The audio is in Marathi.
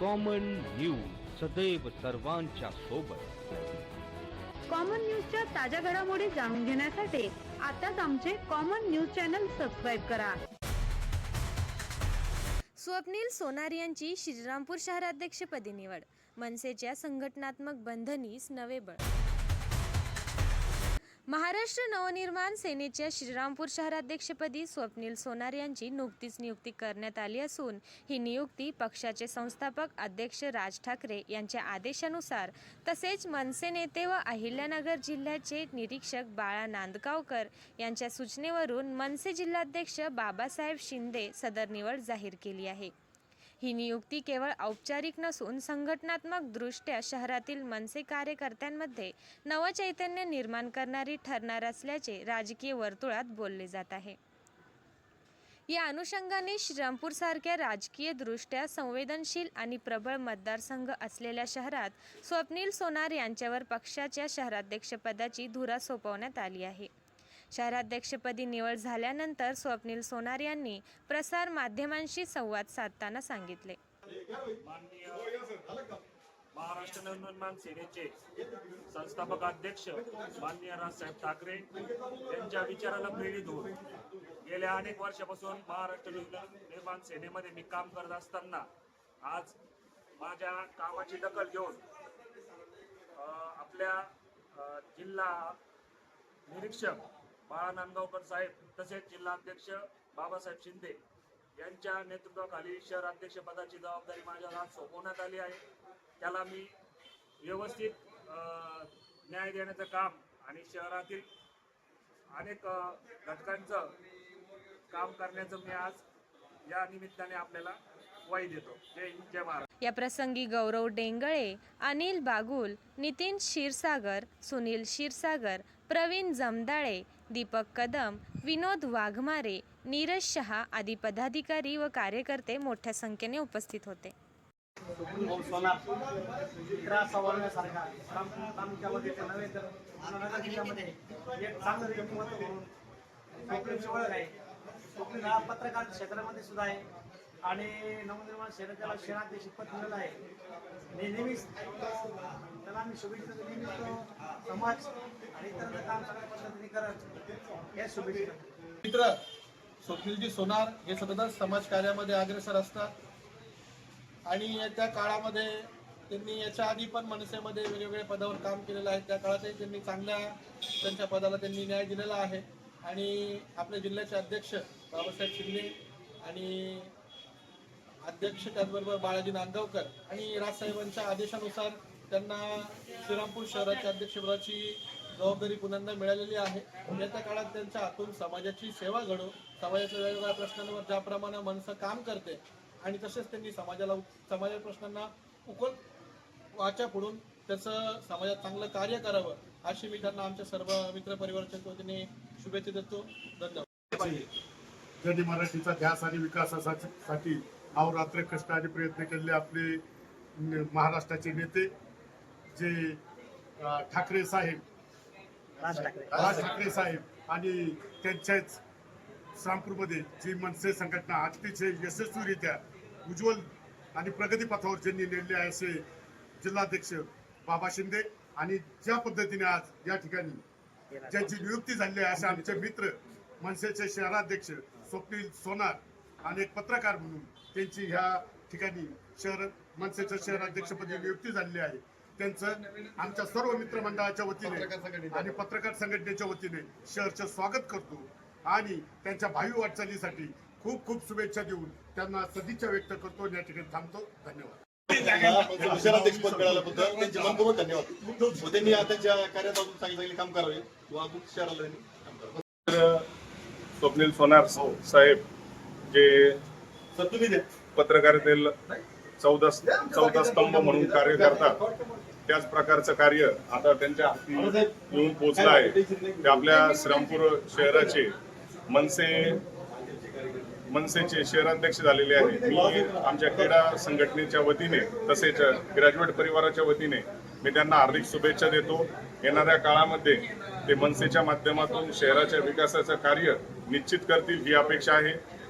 कॉमन न्यूज सदैव सर्वांच्या सोबत. कॉमन न्यूजच्या ताज्या घडामोडी जाणून घेण्यासाठी आताच आमचे कॉमन न्यूज चॅनल सबस्क्राईब करा. स्वप्नील सोनार यांची श्रीरामपूर शहराध्यक्षपदी निवड. मनसेच्या संघटनात्मक बंधनीस नवे बळ. महाराष्ट्र नवनिर्माण सेनेच्या श्रीरामपूर शहराध्यक्षपदी स्वप्नील सोनार यांची नुकतीच नियुक्ती करण्यात आली असून ही नियुक्ती पक्षाचे संस्थापक अध्यक्ष राज ठाकरे यांच्या आदेशानुसार तसेच मनसे नेते व अहिल्यानगर जिल्ह्याचे निरीक्षक बाळा नांदगावकर यांच्या सूचनेवरून मनसे जिल्हाध्यक्ष बाबासाहेब शिंदे सदर निवड जाहीर केली आहे. ही नियुक्ती केवळ औपचारिक नसून संघटनात्मक दृष्ट्या शहरातील मनसे कार्यकर्त्यांमध्ये नवचैतन्य निर्माण करणारी ठरणार असल्याचे राजकीय वर्तुळात बोलले जात आहे. या अनुषंगाने श्रीरामपूरसारख्या राजकीय दृष्ट्या संवेदनशील आणि प्रबळ मतदारसंघ असलेल्या शहरात स्वप्नील सोनार यांच्यावर पक्षाच्या शहराध्यक्षपदाची धुरा सोपवण्यात आली आहे. शहराध्यक्षपदी निवड झाल्यानंतर स्वप्नील सोनार यांनी प्रसार माध्यमांशी संवाद साधताना सांगितले. महाराष्ट्र नवनिर्माण सेनेचे संस्थापक अध्यक्ष माननीय राजसाहेब ठाकरे यांच्या विचाराला प्रेरित होऊन गेल्या अनेक वर्षापासून महाराष्ट्र निर्माण सेनेमध्ये मी काम करत असताना आज माझ्या कामाची दखल घेऊन आपल्या जिल्हा निरीक्षक बाळा नांदगावकर साहेब तसेच जिल्हाध्यक्ष बाबासाहेब शिंदे यांच्या नेतृत्वाखाली शहर पदाची जबाबदारी माझ्या हात सोपवण्यात आली आहे. त्याला मी व्यवस्थित न्याय देण्याचं काम आणि शहरातील अनेक घटकांचं काम करण्याचं मी आज या निमित्ताने आपल्याला ग्वाही देतो. जय हिंद जय महाराष्ट्र. या प्रसंगी गौरव डेंगळे अनिल बागुल नितीन क्षीरसागर सुनील क्षीरसागर प्रवीण जमदाळे दीपक कदम विनोद वाघमारे नीरज शहा आदी पदाधिकारी व कार्यकर्ते मोठ्या संख्येने उपस्थित होते. हा पत्रकार क्षेत्रामध्ये सुद्धा आहे. आणि नवनिर्माण सेनेच्याला त्याला शपथ पद आहे नेहमीच त्याला आम्ही शुभेच्छा नेहमीच समाज आणि इतरांचं काम सगळ्या पद्धतीने करत या शुभेच्छा मित्र स्वप्नीलजी सोनार हे सतत समाजकार्यामध्ये अग्रेसर असतात. आणि त्या काळामध्ये त्यांनी याच्या आधी पण मनसेमध्ये वेगवेगळ्या पदावर काम केलेलं आहे. त्या काळातही त्यांनी चांगल्या त्यांच्या पदाला त्यांनी न्याय दिलेला आहे. आणि आपल्या जिल्ह्याचे अध्यक्ष बाबासाहेब शिंदे आणि अध्यक्ष त्याचबरोबर बाळाजी नांदगावकर आणि राजसाहेबांच्या आदेशानुसार त्यांना श्रीरामपूर शहराच्या अध्यक्षपदाची जबाबदारी पुन्हा मिळालेली आहे. येत्या काळात त्यांच्या हातून समाजाची सेवा घडो. समाजाच्या वेगवेगळ्या प्रश्नांवर ज्याप्रमाणे मनसं काम करते आणि तसेच त्यांनी समाजाला समाजाच्या प्रश्नांना उकल वाचा फोडून त्याचं समाजात चांगलं कार्य करावं अशी मी त्यांना आमच्या सर्व मित्र परिवाराच्या वतीने शुभेच्छा देतो. धन्यवाद. मराठीचा ध्यास आणि विकासासाठी अहोरात्र कष्ट आणि प्रयत्न केलेले आपले महाराष्ट्राचे नेते जे ठाकरे साहेब. राज ठाकरे. राज ठाकरे साहेब आणि त्यांच्याच श्रामपूरमध्ये जी मनसे संघटना अतिशय यशस्वीरित्या उज्ज्वल आणि प्रगतीपथावर ज्यांनी नेले आहे असे जिल्हाध्यक्ष बाबा शिंदे आणि ज्या पद्धतीने आज या ठिकाणी ज्यांची नियुक्ती झाली आहे असे आमचे मित्र मनसेचे शहराध्यक्ष स्वप्नील सोनार आणि एक पत्रकार म्हणून त्यांची ह्या ठिकाणी शहर मनसेच्या शहराध्यक्षपदी नियुक्ती झालेली आहे. त्यांचं आमच्या सर्व मित्रमंडळाच्या वतीने आणि पत्रकार संघटनेच्या वतीने शहरचं स्वागत करतो आणि त्यांच्या भावी वाटचालीसाठी खूप खूप शुभेच्छा देऊन त्यांना सदिच्छा व्यक्त करतो. या ठिकाणी थांबतो. धन्यवाद. शहराध्यक्षपद मिळाल्याबद्दल त्यांचे मनपूर्वक धन्यवाद. व त्यांनी त्यांच्या कार्यात अजून चांगले चांगले काम करावे व अजून शहराला त्यांनी. काम करावे स्वप्नील सोनार साहेब जे सर तुम्ही द्या. चौदा चौदा स्तंभ म्हणून कार्य करतात त्याच प्रकारचं कार्य आता त्यांच्या हाती येऊन पोहोचलं आहे. ते आपल्या श्रीरामपूर शहराचे मनसे मनसेचे शहराध्यक्ष झालेले आहे मी आमच्या क्रीडा संघटनेच्या वतीने तसेच ग्रॅज्युएट परिवाराच्या वतीने मी त्यांना हार्दिक शुभेच्छा देतो. येणाऱ्या काळामध्ये ते मनसेच्या माध्यमातून शहराच्या विकासाचं कार्य निश्चित करतील ही अपेक्षा आहे.